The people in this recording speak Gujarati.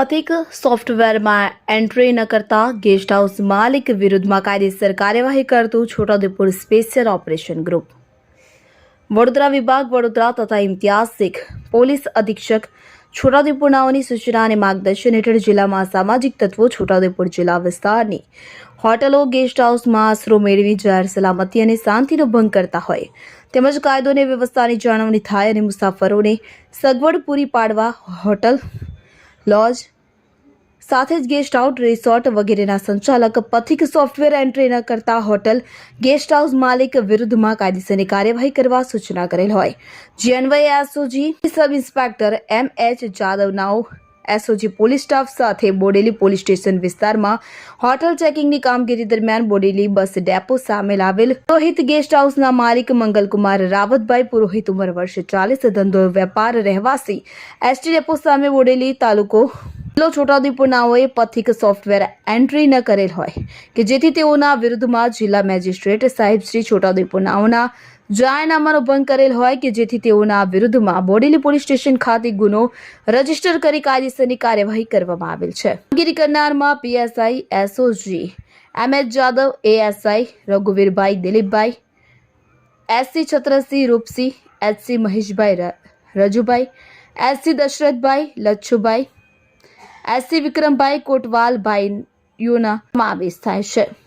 પથિક સોફ્ટવેરમાં એન્ટ્રી ન કરતા ગેસ્ટ હાઉસ માલિક વિરુદ્ધમાં કાયદેસર કાર્યવાહી કરતું Chhotaudepur special operation group. Vadodara વિભાગ, વડોદરા તથા ઇમ્તિયાઝ શેખ, પોલીસ અધિક્ષક છોટાઉદેપુરનાઓની સૂચના અને માર્ગદર્શન હેઠળ જિલ્લામાં સામાજિક તત્વો છોટાઉદેપુર જિલ્લા વિસ્તારની હોટલો, ગેસ્ટ હાઉસમાં આશરો મેળવી જાહેર સલામતી અને શાંતિનો ભંગ કરતા હોય. તેમજ કાયદો અને વ્યવસ્થાની જાળવણી થાય અને મુસાફરોને સગવડ પૂરી પાડવા હોટલ લોજ. સાથે જ ગેસ્ટ હાઉસ રિસોર્ટ વગેરેના સંચાલક, પથિક સોફ્ટવેર એન્ટ્રી ન કરતા હોટલ ગેસ્ટ હાઉસ માલિક વિરુદ્ધમાં કાયદેસરની કાર્યવાહી કરવા સૂચના કરેલ હોય. જે અન્વયે SOG sub inspector M H Jadav નાઓ SOG police staff સાથે બોડેલી પોલીસ સ્ટેશન વિસ્તારમાં હોટલ ચેકિંગની કામગીરી દરમિયાન બોડેલી બસ ડેપો સામે આવેલ પુરોહિત ગેસ્ટ હાઉસના માલિક મંગલકુમાર રાવતભાઈ પુરોહિત ઉંમર વર્ષ ચાલીસ, ધંધો વેપાર, રહેવાસી. એસટી ડેપો સામે બોડેલી તાલુકો જિલ્લો છોટાઉદેપુર નાઓએ પથિક સોફ્ટવેર એન્ટ્રી ન કરેલ હોય, કે જેથી તેઓના વિરુદ્ધમાં જિલ્લા મેજિસ્ટ્રેટ સાહેબ શ્રી છોટાઉદેપુર નાઓના જાહેરનામાનો ભંગ કરેલ હોય, કે જેથી તેઓના વિરુદ્ધમાં બોડેલી પોલીસ સ્ટેશન ખાતે ગુનો રજિસ્ટર કરી કાયદેસરની કાર્યવાહી કરવામાં આવેલ છે. કામગીરી કરનારમાં PSI SOG M H Jadav, ASI રઘુવીરભાઈ Dilipbhai, SC Chhatrasinh Rupsinh, HC Maheshbhai Rajubhai, SC Dasharathbhai, Lachhubhai SC Vikrambhai Kotwalbhai યુના સમાવેશ થાય છે.